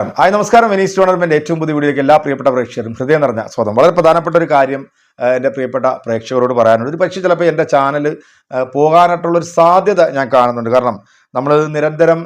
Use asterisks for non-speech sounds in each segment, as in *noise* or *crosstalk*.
Hi നമസ്കാരം. Venice tournament ഏറ്റവും പുതിയ വീഡിയോയ്ക്ക് എല്ലാ പ്രിയപ്പെട്ട പ്രേക്ഷകരും ഹൃദയം നിറഞ്ഞ സ്വാഗതം. വളരെ പ്രധാനപ്പെട്ട ഒരു കാര്യം എന്റെ പ്രിയപ്പെട്ട പ്രേക്ഷകരോട് പറയാനുണ്ട്. ഒരു പക്ഷേ ചിലപ്പോൾ എന്റെ ചാനൽ പോകാനായിട്ടുള്ളൊരു സാധ്യത ഞാൻ കാണുന്നുണ്ട്. കാരണം നമ്മൾ നിരന്തരം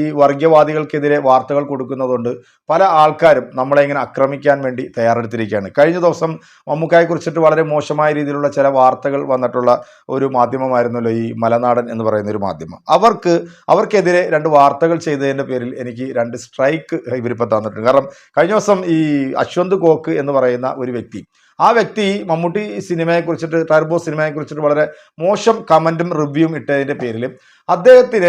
ഈ വർഗീയവാദികൾക്കെതിരെ വാർത്തകൾ കൊടുക്കുന്നതുകൊണ്ട് പല ആൾക്കാരും നമ്മളെ ഇങ്ങനെ ആക്രമിക്കാൻ വേണ്ടി തയ്യാറെടുത്തിരിക്കുകയാണ്. കഴിഞ്ഞ ദിവസം മമ്മൂക്കായെ കുറിച്ചിട്ട് വളരെ മോശമായ രീതിയിലുള്ള ചില വാർത്തകൾ വന്നിട്ടുള്ള ഒരു മാധ്യമമായിരുന്നല്ലോ ഈ മലനാടൻ എന്ന് പറയുന്ന ഒരു മാധ്യമം. അവർക്ക് അവർക്കെതിരെ രണ്ട് വാർത്തകൾ ചെയ്തതിന്റെ പേരിൽ എനിക്ക് രണ്ട് സ്ട്രൈക്ക് ഇവരിപ്പോൾ തന്നിട്ടുണ്ട്. കാരണം കഴിഞ്ഞ ദിവസം ഈ അശ്വന്ത് കോക്ക് എന്ന് പറയുന്ന ഒരു വ്യക്തി ആ വ്യക്തി മമ്മൂട്ടി സിനിമയെ കുറിച്ചിട്ട് ടർബോ സിനിമയെ കുറിച്ചിട്ട് വളരെ മോശം കമന്റും റിവ്യൂവും ഇട്ടതിന്റെ പേരിൽ അദ്ദേഹത്തിന്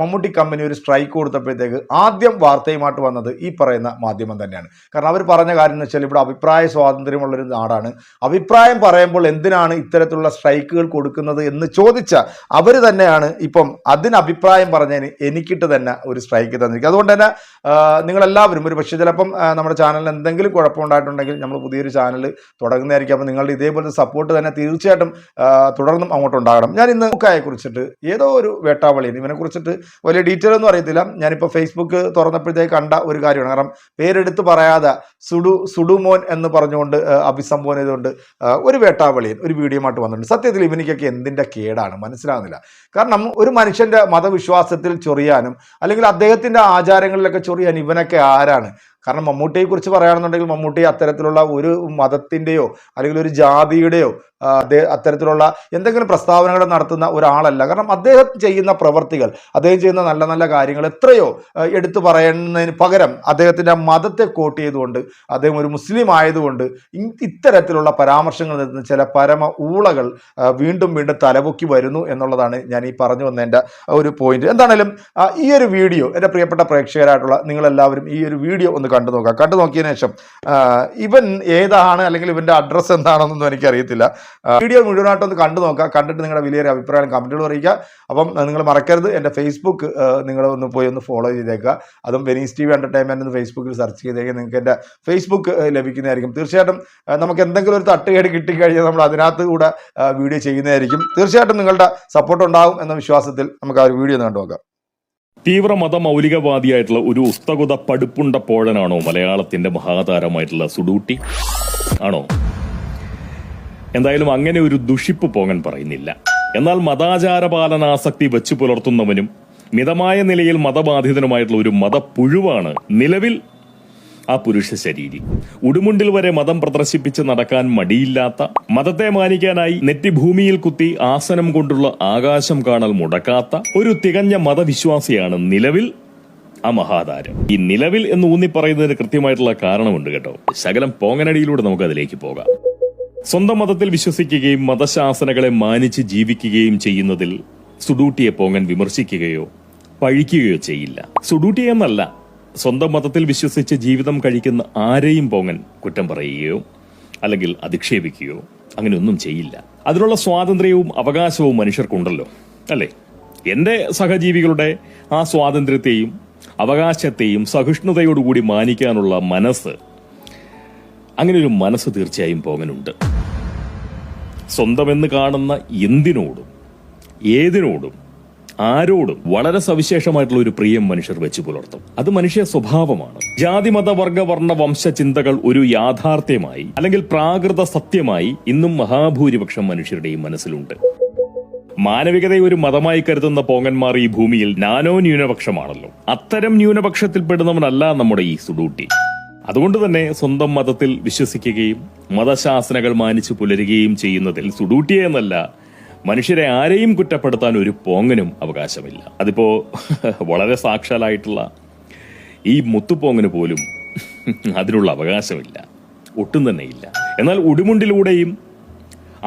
മമ്മൂട്ടി കമ്പനി ഒരു സ്ട്രൈക്ക് കൊടുത്തപ്പോഴത്തേക്ക് ആദ്യം വാർത്തയുമായിട്ട് വന്നത് ഈ പറയുന്ന മാധ്യമം തന്നെയാണ്. കാരണം അവർ പറഞ്ഞ കാര്യം എന്ന് വെച്ചാൽ ഇവിടെ അഭിപ്രായ സ്വാതന്ത്ര്യമുള്ളൊരു നാടാണ്. അഭിപ്രായം പറയുമ്പോൾ എന്തിനാണ് ഇത്തരത്തിലുള്ള സ്ട്രൈക്കുകൾ കൊടുക്കുന്നത് എന്ന് ചോദിച്ച അവർ തന്നെയാണ് ഇപ്പം അതിന് അഭിപ്രായം പറഞ്ഞതിന് എനിക്കിട്ട് തന്നെ ഒരു സ്ട്രൈക്ക് തന്നിരിക്കും അതുകൊണ്ട് തന്നെ നിങ്ങളെല്ലാവരും ഒരു പക്ഷേ ചിലപ്പം നമ്മുടെ ചാനലിൽ എന്തെങ്കിലും കുഴപ്പമുണ്ടായിട്ടുണ്ടെങ്കിൽ നമ്മൾ പുതിയൊരു ചാനൽ തുടങ്ങുന്നതായിരിക്കും. അപ്പോൾ നിങ്ങളുടെ ഇതേപോലത്തെ സപ്പോർട്ട് തന്നെ തീർച്ചയായിട്ടും തുടർന്നും അങ്ങോട്ടുണ്ടാകണം ഞാൻ ഇന്ന് കുറിച്ചിട്ട് ഏതോ ഒരു വേട്ടാവളിയൻ ഇവനെ കുറിച്ചിട്ട് വലിയ ഡീറ്റെയിൽ ഒന്നും അറിയത്തില്ല. ഞാനിപ്പോൾ ഫേസ്ബുക്ക് തുറന്നപ്പോഴത്തേക്ക് കണ്ട ഒരു കാര്യമാണ്. കാരണം പേരെടുത്ത് പറയാതെ സുഡു സുഡുമോൻ എന്ന് പറഞ്ഞുകൊണ്ട് അഭിസംബോധന ചെയ്തുകൊണ്ട് ഒരു വേട്ടാവളിയൻ ഒരു വീഡിയോ ആയിട്ട് വന്നിട്ടുണ്ട്. സത്യത്തിൽ ഇവനിക്കൊക്കെ എന്തിന്റെ കേടാണ്? മനസ്സിലാകുന്നില്ല കാരണം ഒരു മനുഷ്യന്റെ മതവിശ്വാസത്തിൽ ചൊറിയാനും അല്ലെങ്കിൽ അദ്ദേഹത്തിന്റെ ആചാരങ്ങളിലൊക്കെ ചൊറിയാൻ ഇവനൊക്കെ ആരാണ്? കാരണം മമ്മൂട്ടിയെക്കുറിച്ച് പറയുകയാണെന്നുണ്ടെങ്കിൽ മമ്മൂട്ടി അത്തരത്തിലുള്ള ഒരു മതത്തിന്റെയോ അല്ലെങ്കിൽ ഒരു ജാതിയുടെയോ അത്തരത്തിലുള്ള എന്തെങ്കിലും പ്രസ്താവനകൾ നടത്തുന്ന ഒരാളല്ല. കാരണം അദ്ദേഹം ചെയ്യുന്ന പ്രവർത്തികൾ അദ്ദേഹം ചെയ്യുന്ന നല്ല നല്ല കാര്യങ്ങൾ എത്രയോ എടുത്തു പറയുന്നതിന് പകരം അദ്ദേഹത്തിന്റെ മതത്തെ കോട്ട് ചെയ്തുകൊണ്ട് അദ്ദേഹം ഒരു മുസ്ലിം ആയതുകൊണ്ട് ഇത്തരത്തിലുള്ള പരാമർശങ്ങൾ നിന്ന് ചില പരമ ഊളകൾ വീണ്ടും വീണ്ടും തലപൊക്കി വരുന്നു എന്നുള്ളതാണ് ഞാൻ ഈ പറഞ്ഞു വന്നതിന്റെ ഒരു പോയിന്റ് എന്താണേലും ഈ ഒരു വീഡിയോ എന്റെ പ്രിയപ്പെട്ട പ്രേക്ഷകരായിട്ടുള്ള നിങ്ങളെല്ലാവരും ഈ ഒരു വീഡിയോ ഒന്ന് കണ്ടു നോക്കുക കണ്ടു നോക്കിയതിനു ശേഷം ഇവൻ ഏതാണ് അല്ലെങ്കിൽ ഇവന്റെ അഡ്രസ്സ് എന്താണെന്നൊന്നും എനിക്കറിയത്തില്ല. വീഡിയോ മുഴുവനായിട്ടൊന്ന് കണ്ടു നോക്കുക കണ്ടിട്ട് നിങ്ങളുടെ വലിയൊരു അഭിപ്രായം കമന്റുകൾ അറിയിക്കുക. അപ്പം നിങ്ങൾ മറക്കരുത്. എന്റെ ഫേസ്ബുക്ക് നിങ്ങൾ ഒന്ന് പോയി ഒന്ന് ഫോളോ ചെയ്തേക്കുക. അതും വെനീസ് ടി വി എന്റർടൈൻമെന്റ് എന്ന് ഫേസ്ബുക്കിൽ സെർച്ച് ചെയ്തേക്കുക. നിങ്ങൾക്ക് എന്റെ ഫേസ്ബുക്ക് ലഭിക്കുന്നതായിരിക്കും. തീർച്ചയായിട്ടും നമുക്ക് എന്തെങ്കിലും ഒരു തട്ടുകേട് കിട്ടിക്കഴിഞ്ഞാൽ നമ്മൾ അതിനകത്ത് കൂടെ വീഡിയോ ചെയ്യുന്നതായിരിക്കും. തീർച്ചയായിട്ടും നിങ്ങളുടെ സപ്പോർട്ട് ഉണ്ടാകും എന്ന വിശ്വാസത്തിൽ നമുക്ക് ആ ഒരു വീഡിയോ ഒന്ന് കണ്ടു നോക്കാം. തീവ്ര മത മൗലികവാദിയായിട്ടുള്ള ഒരു ഉസ്തകുത പടുപ്പുണ്ട പോഴനാണോ മലയാളത്തിന്റെ മഹാതാരമായിട്ടുള്ള സുഡൂട്ടി? ആണോ? എന്തായാലും അങ്ങനെ ഒരു ദുഷിപ്പ് പോകാൻ പറയുന്നില്ല. എന്നാൽ മതാചാര പാലനാസക്തി വെച്ചു പുലർത്തുന്നവനും മിതമായ നിലയിൽ മതബാധിതനുമായിട്ടുള്ള ഒരു മതപ്പുഴുവാണ് നിലവിൽ ആ പുരുഷ ശരീരി. ഉടുമുണ്ടിൽ വരെ മതം പ്രദർശിപ്പിച്ച് നടക്കാൻ മടിയില്ലാത്ത മതത്തെ മാനിക്കാനായി നെറ്റി ഭൂമിയിൽ കുത്തി ആസനം കൊണ്ടുള്ള ആകാശം കാണൽ മുടക്കാത്ത ഒരു തികഞ്ഞ മതവിശ്വാസിയാണ് നിലവിൽ ആ മഹാതാരം. ഈ നിലവിൽ എന്ന് ഊന്നി പറയുന്നതിന് കൃത്യമായിട്ടുള്ള കാരണമുണ്ട് കേട്ടോ. ശകലം പോങ്ങനടിയിലൂടെ നമുക്ക് അതിലേക്ക് പോകാം. സ്വന്തം മതത്തിൽ വിശ്വസിക്കുകയും മതശാസനകളെ മാനിച്ച് ജീവിക്കുകയും ചെയ്യുന്നതിൽ സുഡൂട്ടിയെ പോങ്ങൻ വിമർശിക്കുകയോ പഴിക്കുകയോ ചെയ്യില്ല. സുഡൂട്ടി എന്നല്ല സ്വന്തം മതത്തിൽ വിശ്വസിച്ച് ജീവിതം കഴിക്കുന്ന ആരെയും പോങ്ങൻ കുറ്റം പറയുകയോ അല്ലെങ്കിൽ അധിക്ഷേപിക്കുകയോ അങ്ങനെയൊന്നും ചെയ്യില്ല. അതിനുള്ള സ്വാതന്ത്ര്യവും അവകാശവും മനുഷ്യർക്കുണ്ടല്ലോ അല്ലേ? എന്റെ സഹജീവികളുടെ ആ സ്വാതന്ത്ര്യത്തെയും അവകാശത്തെയും സഹിഷ്ണുതയോടുകൂടി മാനിക്കാനുള്ള മനസ്സ് അങ്ങനെ ഒരു മനസ്സ് തീർച്ചയായും പോകനുണ്ട് സ്വന്തമെന്ന് കാണുന്ന എന്തിനോടും ഏതിനോടും ആരോടും വളരെ സവിശേഷമായിട്ടുള്ള ഒരു പ്രിയം മനുഷ്യർ വെച്ച് പുലർത്തും. അത് മനുഷ്യ സ്വഭാവമാണ്. ജാതി മത വർഗ വർണ വംശ ചിന്തകൾ ഒരു യാഥാർത്ഥ്യമായി അല്ലെങ്കിൽ പ്രാകൃത സത്യമായി ഇന്നും മഹാഭൂരിപക്ഷം മനുഷ്യരുടെയും മനസ്സിലുണ്ട്. മാനവികതയെ ഒരു മതമായി കരുതുന്ന പോങ്ങന്മാർ ഈ ഭൂമിയിൽ നാനോ ന്യൂനപക്ഷമാണല്ലോ. അത്തരം ന്യൂനപക്ഷത്തിൽപ്പെടുന്നവനല്ല നമ്മുടെ ഈ സുഡൂട്ടി. അതുകൊണ്ട് തന്നെ സ്വന്തം മതത്തിൽ വിശ്വസിക്കുകയും മതശാസനകൾ മാനിച്ചു പുലരുകയും ചെയ്യുന്നതിൽ സുഡൂട്ടിയെ എന്നല്ല മനുഷ്യരെ ആരെയും കുറ്റപ്പെടുത്താൻ ഒരു പോങ്ങനും അവകാശമില്ല. അതിപ്പോ *laughs* വളരെ സാക്ഷാലായിട്ടുള്ള ഈ മുത്തുപോങ്ങന് പോലും *laughs* അതിനുള്ള അവകാശമില്ല. ഒട്ടും തന്നെ ഇല്ല എന്നാൽ ഉടുമുണ്ടിലൂടെയും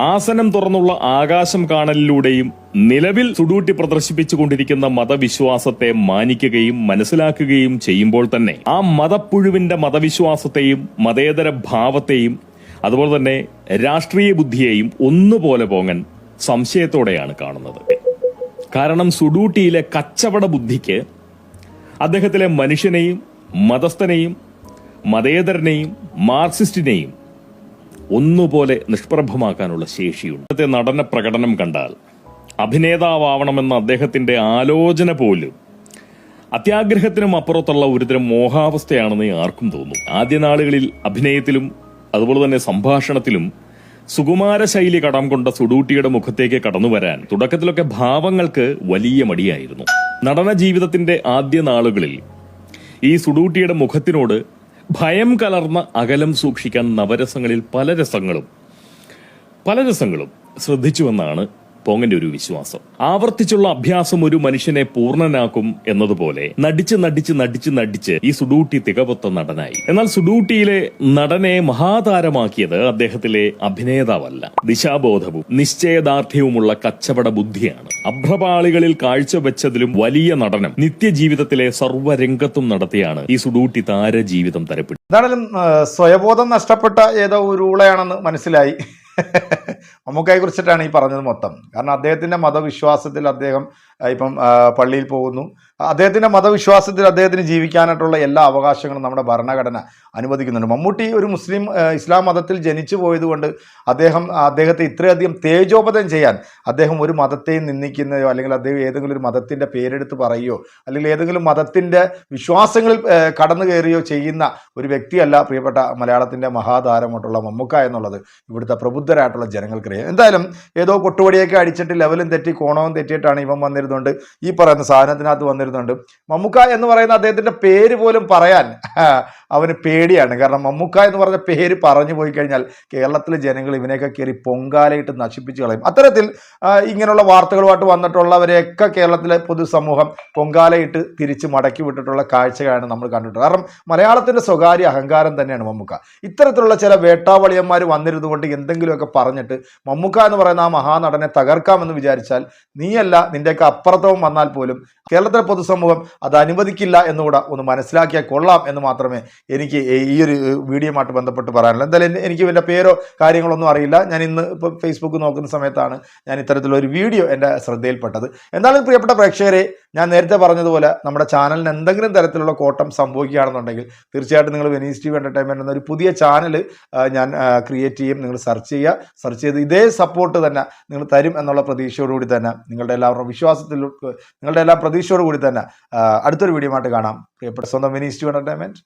ആസനം തുറന്നുള്ള ആകാശം കാണലിലൂടെയും നിലവിൽ സുഡൂട്ടി പ്രദർശിപ്പിച്ചുകൊണ്ടിരിക്കുന്ന മതവിശ്വാസത്തെ മാനിക്കുകയും മനസ്സിലാക്കുകയും ചെയ്യുമ്പോൾ തന്നെ ആ മതപ്പുഴുവിന്റെ മതവിശ്വാസത്തെയും മതേതര ഭാവത്തെയും അതുപോലെ തന്നെ രാഷ്ട്രീയ ബുദ്ധിയെയും ഒന്നുപോലെ പോങ്ങൻ സംശയത്തോടെയാണ് കാണുന്നത്. കാരണം സുഡൂട്ടിയിലെ കച്ചവട ബുദ്ധിക്ക് അദ്ദേഹത്തിലെ മനുഷ്യനെയും മതസ്ഥനെയും മതേതരനെയും മാർക്സിസ്റ്റിനെയും ഒന്നുപോലെ നിഷ്പ്രഭമാക്കാനുള്ള ശേഷിയുണ്ട്. ഇന്നത്തെ നടന പ്രകടനം കണ്ടാൽ അഭിനേതാവണമെന്ന അദ്ദേഹത്തിന്റെ ആലോചന പോലും അത്യാഗ്രഹത്തിനും അപ്പുറത്തുള്ള ഒരുതരം മോഹാവസ്ഥയാണെന്ന് ആർക്കും തോന്നും. ആദ്യ നാളുകളിൽ അഭിനയത്തിലും അതുപോലെ തന്നെ സംഭാഷണത്തിലും സുകുമാര ശൈലി കടം കൊണ്ട സുഡൂട്ടിയുടെ മുഖത്തേക്ക് കടന്നു വരാൻ തുടക്കത്തിലൊക്കെ ഭാവങ്ങൾക്ക് വലിയ മടിയായിരുന്നു. നടന ജീവിതത്തിന്റെ ആദ്യ നാളുകളിൽ ഈ സുഡൂട്ടിയുടെ മുഖത്തിനോട് ഭയം കലർന്ന അകലം സൂക്ഷിക്കാൻ നവരസങ്ങളിൽ പല രസങ്ങളും പല രസങ്ങളും ശ്രദ്ധിച്ചുവെന്നാണ് പോങ്ങന്റെ ഒരു വിശ്വാസം. ആവർത്തിച്ചുള്ള അഭ്യാസം ഒരു മനുഷ്യനെ പൂർണനാക്കും എന്നതുപോലെ നടിച്ച് നടിച്ച് നടിച്ച് നടിച്ച് ഈ സുഡൂട്ടി തികവൊത്ത നടനായി. എന്നാൽ സുഡൂട്ടിയിലെ നടനെ മഹാതാരമാക്കിയത് അദ്ദേഹത്തിലെ അഭിനേതാവല്ല. ദിശാബോധവും നിശ്ചയദാർഢ്യവുമുള്ള കച്ചവട ബുദ്ധിയാണ്. അഭ്രപാളികളിൽ കാഴ്ചവെച്ചതിലും വലിയ നടനം നിത്യജീവിതത്തിലെ സർവരംഗത്തും നടത്തിയാണ് ഈ സുഡൂട്ടി താരജീവിതം തരപ്പെട്ടു ആ, സ്വയബോധം നഷ്ടപ്പെട്ട ഏതോ ഒരു ഊളയാണെന്ന് മനസ്സിലായി. മമ്മൂക്കയെ കുറിച്ചിട്ടാണ് ഈ പറഞ്ഞത് മൊത്തം. കാരണം അദ്ദേഹത്തിന്റെ മതവിശ്വാസത്തിൽ അദ്ദേഹം ഇപ്പം പള്ളിയിൽ പോകുന്നു. അദ്ദേഹത്തിന്റെ മതവിശ്വാസത്തിൽ അദ്ദേഹത്തിന് ജീവിക്കാനായിട്ടുള്ള എല്ലാ അവകാശങ്ങളും നമ്മുടെ ഭരണഘടന അനുവദിക്കുന്നുണ്ട്. മമ്മൂട്ടി ഒരു മുസ്ലിം ഇസ്ലാം മതത്തിൽ ജനിച്ചു പോയതുകൊണ്ട് അദ്ദേഹം അദ്ദേഹത്തെ ഇത്രയധികം തേജോപതം ചെയ്യാൻ അദ്ദേഹം ഒരു മതത്തെയും നിന്ദിക്കുന്നതോ അല്ലെങ്കിൽ അദ്ദേഹം ഏതെങ്കിലും ഒരു മതത്തിന്റെ പേരെടുത്ത് പറയുകയോ അല്ലെങ്കിൽ ഏതെങ്കിലും മതത്തിന്റെ വിശ്വാസങ്ങളിൽ കടന്നു കയറിയോ ചെയ്യുന്ന ഒരു വ്യക്തിയല്ല പ്രിയപ്പെട്ട മലയാളത്തിന്റെ മഹാതാരമായിട്ടുള്ള മമ്മൂക്ക എന്നുള്ളത് ഇവിടുത്തെ പ്രബുദ്ധരായിട്ടുള്ള ജനങ്ങൾക്കറിയാം. എന്തായാലും ഏതോ കൊട്ടുപടിയൊക്കെ അടിച്ചിട്ട് ലെവലും തെറ്റി കോണവും തെറ്റിയിട്ടാണ് ഇവൻ വന്നിരുന്നുണ്ട് ഈ പറയുന്ന സാധനത്തിനകത്ത് വന്നിരുന്നുണ്ട്. മമ്മുക്ക എന്ന് പറയുന്ന അദ്ദേഹത്തിന്റെ പേര് പോലും പറയാൻ അവന് പേടിയാണ്. കാരണം മമ്മുക്ക എന്ന് പറഞ്ഞ പേര് പറഞ്ഞു പോയി കഴിഞ്ഞാൽ കേരളത്തിലെ ജനങ്ങൾ ഇവനെയൊക്കെ കയറി പൊങ്കാലയിട്ട് നശിപ്പിച്ച് കളയും. അത്തരത്തിൽ ഇങ്ങനെയുള്ള വാർത്തകളുമായിട്ട് വന്നിട്ടുള്ളവരെയൊക്കെ കേരളത്തിലെ പൊതുസമൂഹം പൊങ്കാലയിട്ട് തിരിച്ച് മടക്കി വിട്ടിട്ടുള്ള കാഴ്ചയാണ് നമ്മൾ കണ്ടിട്ടുള്ളത്. കാരണം മലയാളത്തിന്റെ സ്വകാര്യ അഹങ്കാരം തന്നെയാണ് മമ്മുക്ക. ഇത്തരത്തിലുള്ള ചില വേട്ടാവളിയന്മാർ വന്നിരുന്നുകൊണ്ട് എന്തെങ്കിലുമൊക്കെ പറഞ്ഞിട്ട് മമ്മുക്ക എന്ന് പറയുന്ന ആ മഹാനടനെ തകർക്കാമെന്ന് വിചാരിച്ചാൽ നീയല്ല നിന്റെയൊക്കെ അപ്പുറത്തവും വന്നാൽ പോലും കേരളത്തിലെ പൊതുസമൂഹം അത് അനുവദിക്കില്ല എന്നുകൂടെ ഒന്ന് മനസ്സിലാക്കിയാൽ കൊള്ളാം എന്ന് മാത്രമേ എനിക്ക് ഈ ഒരു വീഡിയോയുമായിട്ട് ബന്ധപ്പെട്ട് പറയാനുള്ളൂ. എന്തായാലും എനിക്ക് ഇതിന്റെ പേരോ കാര്യങ്ങളൊന്നും അറിയില്ല. ഞാൻ ഇന്ന് ഇപ്പോൾ ഫേസ്ബുക്ക് നോക്കുന്ന സമയത്താണ് ഞാൻ ഇത്തരത്തിലൊരു വീഡിയോ എന്റെ ശ്രദ്ധയിൽപ്പെട്ടത്. എന്നാലും പ്രിയപ്പെട്ട പ്രേക്ഷകരെ ഞാൻ നേരത്തെ പറഞ്ഞതുപോലെ നമ്മുടെ ചാനലിന് എന്തെങ്കിലും തരത്തിലുള്ള കോട്ടം സംഭവിക്കുകയാണെന്നുണ്ടെങ്കിൽ തീർച്ചയായിട്ടും നിങ്ങൾ വെനീസ് ടി വി എന്റർടൈൻമെന്റ് എന്നൊരു പുതിയ ചാനൽ ഞാൻ ക്രിയേറ്റ് ചെയ്യും. നിങ്ങൾ സെർച്ച് ചെയ്യുക. സെർച്ച് ചെയ്ത് ഇതേ സപ്പോർട്ട് തന്നെ നിങ്ങൾ തരും എന്നുള്ള പ്രതീക്ഷയോടുകൂടി തന്നെ നിങ്ങളുടെ എല്ലാവരുടെ വിശ്വാസത്തിൽ നിങ്ങളുടെ എല്ലാ പ്രതീക്ഷയോടുകൂടി തന്നെ അടുത്തൊരു വീഡിയോ ആയിട്ട് കാണാം. പ്രിയപ്പെട്ട സ്വന്തം മിനി ഇൻസ്റ്റിറ്റ്യൂട്ട് വി എന്റർടൈൻമെന്റ്